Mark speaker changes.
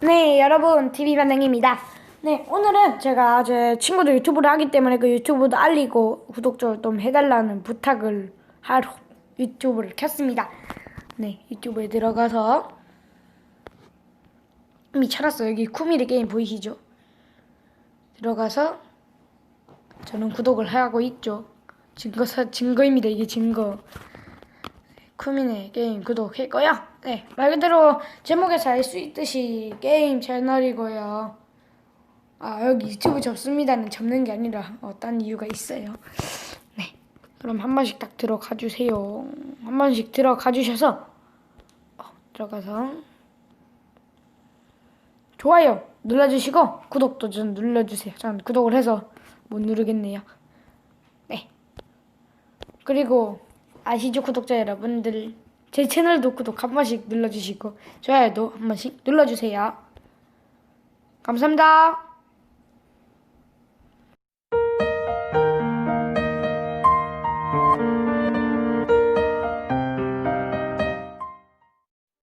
Speaker 1: 네, 여러분, TV반장입니다. 네, 오늘은 제가 제 친구도 유튜브를 하기 때문에 그 유튜브도 알리고 구독자 좀 해달라는 부탁을 하러 유튜브를 켰습니다. 네, 유튜브에 들어가서 이미 찾았어요. 여기 쿠미르 게임 보이시죠? 들어가서 저는 구독을 하고 있죠. 증거 사, 증거입니다. 이게 증거. 쿠미네 게임 구독했고요. 네, 말 그대로 제목에서 알 수 있듯이 게임 채널이고요. 아 여기 유튜브 접습니다는 접는 게 아니라 어떤 이유가 있어요. 네, 그럼 한 번씩 딱 들어가 주세요. 한 번씩 들어가 주셔서 어, 들어가서 좋아요 눌러주시고 구독도 좀 눌러주세요. 전 구독을 해서 못 누르겠네요. 네. 그리고 아시죠 구독자 여러분들 제 채널도 구독 한 번씩 눌러주시고 좋아요도 한 번씩 눌러주세요. 감사합니다.